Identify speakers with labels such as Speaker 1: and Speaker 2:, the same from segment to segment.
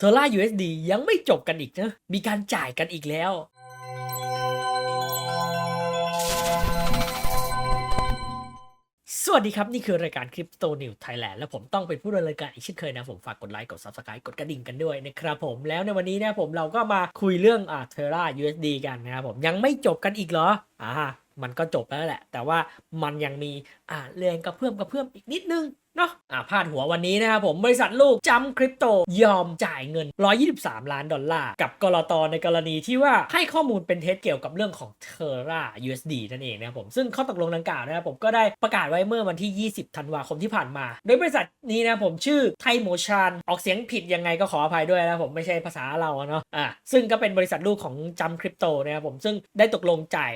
Speaker 1: เทอร่า USD ยังไม่จบกันอีกนะ มีการจ่ายกันอีกแล้ว สวัสดีครับ นี่คือรายการคริปโตนิวไทยแลนด์และผมต้องเป็นผู้ดำเนินรายการอีกเช่นเคยนะ ผมฝากกดไลค์ กด Subscribe กดกระดิ่งกันด้วยนะครับผมแล้วในวันนี้นะผมเราก็มาคุยเรื่องอ่าเทอร่า USD กันนะครับผมยังไม่จบกันอีกเหรออ่ามันก็จบแล้วแหละ แต่ว่ามันยังมีอ่าแรงกระเพื่อมกระเพื่อมอีกนิดนึง เนาะอ่าพาดหัววันนี้นะครับผมบริษัทลูกจำคริปโตยอมจ่ายเงิน 123 ล้านดอลลาร์ กับกรตในกรณีที่ว่าให้ข้อมูลเป็นเท็จเกี่ยวกับเรื่องของ Terra USD นั่นเองนะครับผมซึ่งข้อตกลงดังกล่าวนะครับผมก็ได้ประกาศไว้เมื่อวันที่ 20 ธันวาคมที่ผ่านมา โดยบริษัทนี้นะผมชื่อไทโมชานออกเสียงผิดยังไงก็ขออภัยด้วยนะผมไม่ใช่ภาษาเราเนาะอ่าซึ่งก็เป็นบริษัทลูกของจำคริปโตนะครับผมซึ่งได้ตกลงจ่าย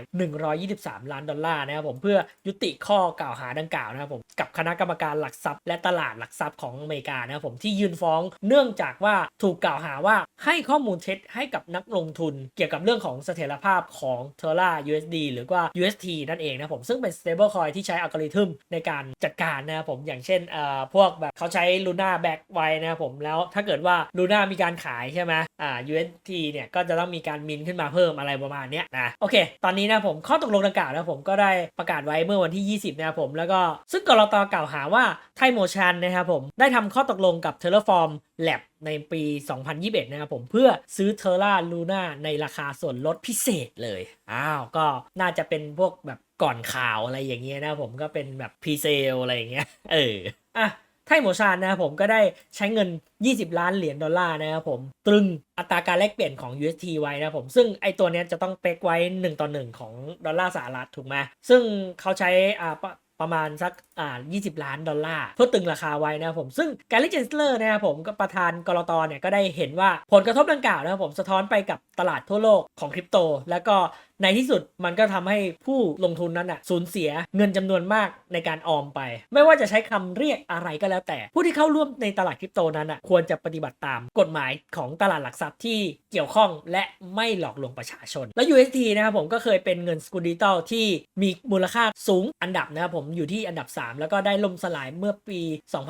Speaker 1: 123 ล้านดอลลาร์นะครับผมเพื่อยุติข้อกล่าวหาดังกล่าวนะครับผมกับคณะกรรมการหลักทรัพย์ และตลาดหลักทรัพย์ของอเมริกานะครับผมที่ยื่นฟ้องเนื่องจากว่าถูกกล่าวหาว่าให้ข้อมูลเท็จให้กับนักลงทุน เกี่ยวกับเรื่องของเสถียรภาพของ Terra USD หรือว่า UST นั่นเองนะผมซึ่งเป็น stablecoin ที่ใช้อัลกอริทึมในการจัดการนะครับผมอย่างเช่นเอ่อพวกแบบเขาใช้ Luna back ไว้นะครับผมแล้วถ้าเกิดว่า Luna มีการขายใช่ไหมอ่า UST เนี่ยก็จะต้องมีการมินขึ้นมาเพิ่มอะไรประมาณเนี้ยนะโอเค ตอนนี้นะผมข้อตกลงดังกล่าวนะผมก็ได้ประกาศไว้เมื่อวันที่ 20 นะครับผมแล้วก็ซึ่งกรตกล่าวหาว่าไทโมชันนะครับผมได้ทำข้อตกลงกับ Terraform Lab ในปี 2021 นะครับผมเพื่อซื้อ Terra Luna ในราคาส่วนลดพิเศษเลย อ้าว ก็น่าจะเป็นพวกแบบก่อนข่าวอะไรอย่างเงี้ยนะผมก็เป็นแบบพรีเซลอะไรอย่างเงี้ย เออ อะ ไทโมชานนะครับผมก็ได้ใช้เงิน 20 ล้านเหรียญดอลลาร์นะครับผมตรึงอัตราการแลกเปลี่ยนของ UST ไว้นะครับผมซึ่งไอตัวเนี้ยจะต้องเป๊กไว้ 1 ต่อ 1 ของดอลลาร์สหรัฐถูกไหมซึ่งเขาใช้อ่าปะประมาณสักอ่า20 ล้านดอลลาร์เพื่อตึงราคาไว้นะครับผมซึ่งแกลิเจนสเลอร์นะครับผมก็ประธานกรตเนี่ยก็ได้เห็นว่าผลกระทบดังกล่าวนะครับผมสะท้อนไปกับตลาดทั่วโลกของคริปโต แล้วก็ในที่สุดมันก็ทำให้ผู้ลงทุนนั้นอะสูญเสียเงินจำนวนมากในการออมไป ไม่ว่าจะใช้คำเรียกอะไรก็แล้วแต่ ผู้ที่เข้าร่วมในตลาดคริปโตนั้นอะควรจะปฏิบัติตามกฎหมายของตลาดหลักทรัพย์ที่เกี่ยวข้องและไม่หลอกลวงประชาชน และ UST นะครับผมก็เคยเป็นเงินสกุลดิจิตอลที่มีมูลค่าสูงอันดับนะครับผมอยู่ที่อันดับ 3 แล้วก็ได้ล่มสลายเมื่อปี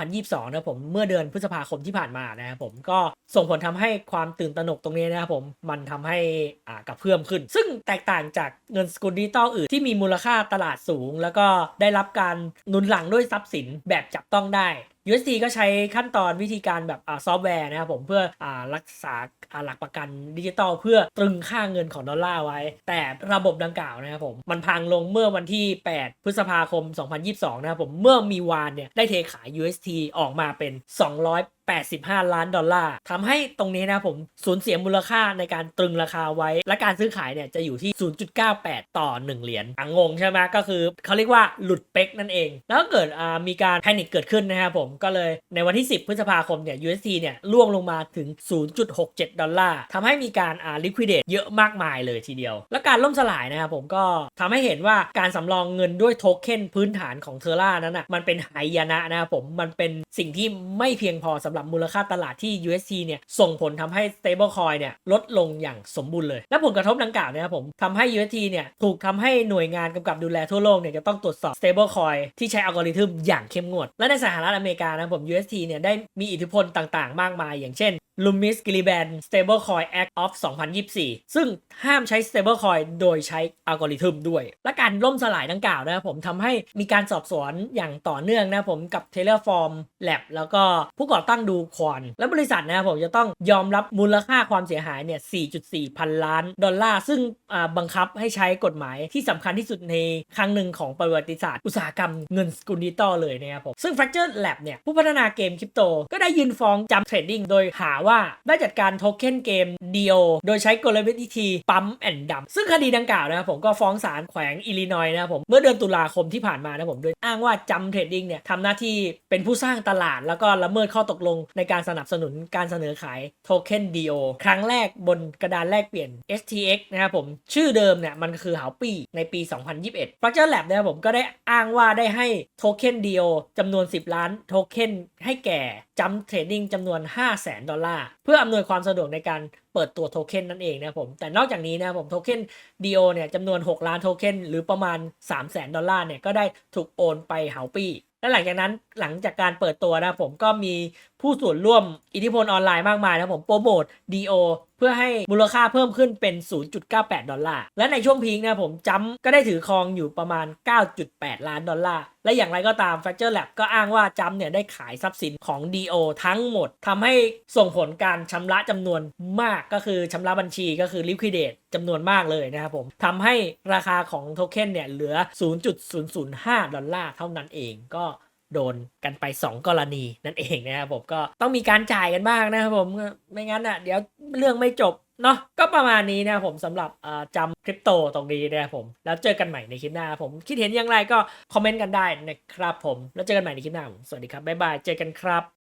Speaker 1: 2022 นะครับผมเมื่อเดือนพฤษภาคมที่ผ่านมานะครับผมก็ส่งผลทำให้ความตื่นตระหนกตรงนี้นะครับผมมันทำให้อ่ากระเพื่อมขึ้น ซึ่งแตกต่างจากเงินสกุลดิจิตอลอื่นที่มีมูลค่าตลาดสูง แล้วก็ได้รับการหนุนหลังด้วยทรัพย์สินแบบจับต้องได้ USD ก็ใช้ขั้นตอนวิธีการแบบอซอฟต์แวร์นะครับผมเพื่ออรักษาาหลักประกันดิจิตอลเพื่อตรึงค่าเงินของดอลลาร์ไว้ แต่ระบบดังกล่าวนะครับผม มันพังลงเมื่อวันที่ 8 พฤษภาคม 2022 นะครับผม เมื่อมีวานเนี่ยได้เทขาย UST ออกมาเป็น 2 85 ล้านดอลลาร์ทำให้ตรงนี้นะผมสูญเสียมูลค่าในการตรึงราคาไว้ และการซื้อขายเนี่ยจะอยู่ที่ 0.98 ต่อ 1 เหรียญอ่งงใช่ไหมก็คือเขาเรียกว่าหลุดเป๊กนั่นเอง แล้วก็เกิดมีการแพนิคเกิดขึ้นนะครับผมก็เลยในวันที่ 10 พฤษภาคมเนี่ย UST เนี่ยล่วงลงมาถึง 0.67 ดอลลาร์ทำให้มีการอ่า liquidate เยอะมากมายเลยทีเดียว และการล่มสลายนะครับผมก็ทำให้เห็นว่าการสำรองเงินด้วยโทเค็นพื้นฐานของเทอร่านั้นอะมันเป็นหายนะนะครับผมมันเป็นสิ่งที่ไม่เพียงพอสำหรับมูลค่าตลาดที่ UST เนี่ยส่งผลทำให้ stablecoin เนี่ยลดลงอย่างสมบูรณ์เลย และผลกระทบดังกล่าวเนะครับผมทำให้ UST เนี่ยถูกทำให้หน่วยงานกำกับดูแลทั่วโลกเนี่ยจะต้องตรวจสอบ stablecoin ที่ใช้อัลกอริทึมอย่างเข้มงวด และในสหรัฐอเมริกานะผม UST เนี่ยได้มีอิทธิพลต่างๆ มากมาย อย่างเช่น Loomis Gillibrand Stablecoin Act of 2024 ซึ่งห้ามใช้ stablecoin โดยใช้อัลกอริทึมด้วย และการล่มสลายดังกล่าวนะครับผมทำให้มีการสอบสวนอย่างต่อเนื่องนะครับผมกับ Terraform Lab แล้วก็ผู้ก่อตั้งดูควอนและบริษัทนะครับผมจะต้องยอมรับมูลค่าความเสียหายเนี่ย 4.4 พันล้านดอลลาร์ ซึ่งบังคับให้ใช้กฎหมายที่สำคัญที่สุดในครั้งหนึ่งของประวัติศาสตร์อุตสาหกรรมเงินสกุลดิจิตอลเลยนะครับผมซึ่ง Fracture Lab เนี่ยผู้พัฒนาเกมคริปโตก็ได้ยืนฟ้องจำเทรดดิ้งโดยหาว่าได้จัดการโทเค็นเกม DO โดยใช้กลวิธีปั๊มแอนด์ดัมซึ่งคดีดังกล่าวนะครับผมก็ฟ้องศาลแขวงอิลลินอยส์นะครับผมเมื่อเดือนตุลาคมที่ผ่านมานะผมโดยอ้างว่าจำเทรดดิ้งเนี่ยทำหน้าที่เป็นผู้สร้างตลาด แล้วก็ละเมิดข้อตกลงในการสนับสนุนการเสนอขายโทเค็น DO ครั้งแรกบนกระดานแลกเปลี่ยน STX นะครับผมชื่อเดิมเนี่ยมันก็คือหาปี้ในปี 2021 Fracture Lab นะครับผมก็ได้อ้างว่าได้ให้โทเค็น DO จำนวน 10 ล้านโทเค็นให้แก่จัมเทรดดิ้งจำนวน 5 0 0แสนดอลลาร์เพื่ออำนวยความสะดวกในการเปิดตัวโทเค็นนั่นเองนะผมแต่นอกจากนี้นะผมโทเค็น DO เนี่ยจำนวน 6 ล้านโทเค็นหรือประมาณ 3 0 0แสนดอลลาร์เนี่ยก็ได้ถูกโอนไปเฮาปี้และหลังจากนั้นหลังจากการเปิดตัวนะผมก็มีผู้ส่วนร่วมอิทธิพลออนไลน์มากมายนะผมโปรโมท DO พื่อให้มูลค่าเพิ่มขึ้นเป็น 0.98 ดอลลาร์ และในช่วงพีคนะครับผมจัมก็ได้ถือครองอยู่ประมาณ 9.8 ล้านดอลลาร์ และอย่างไรก็ตาม f a c t u r Lab ก็อ้างว่าจัมเนี่ยได้ขายทรัพย์สินของ DO ทั้งหมดทำให้ส่งผลการชำระจำนวนมากก็คือชำระบัญชีก็คือ liquidate จำนวนมากเลยนะครับผมทำให้ราคาของโทเค็นเนี่ยเหลือ 0.005 ดอลลาร์เท่านั้นเองก็โดนกันไป 2 กรณีนั่นเองนะครับผมก็ต้องมีการจ่ายกันบ้างนะครับผมไม่งั้นอะเดี๋ยว เรื่องไม่จบเนาะก็ประมาณนี้นะผมสำหรับอ่าจำคริปโตตรงนี้นะครับผม แล้วเจอกันใหม่ในคลิปหน้าผมคิดเห็นอย่างไรก็คอมเมนต์กันได้นะครับผม แล้วเจอกันใหม่ในคลิปหน้าผมสวัสดีครับบ๊ายบายเจอกันครับ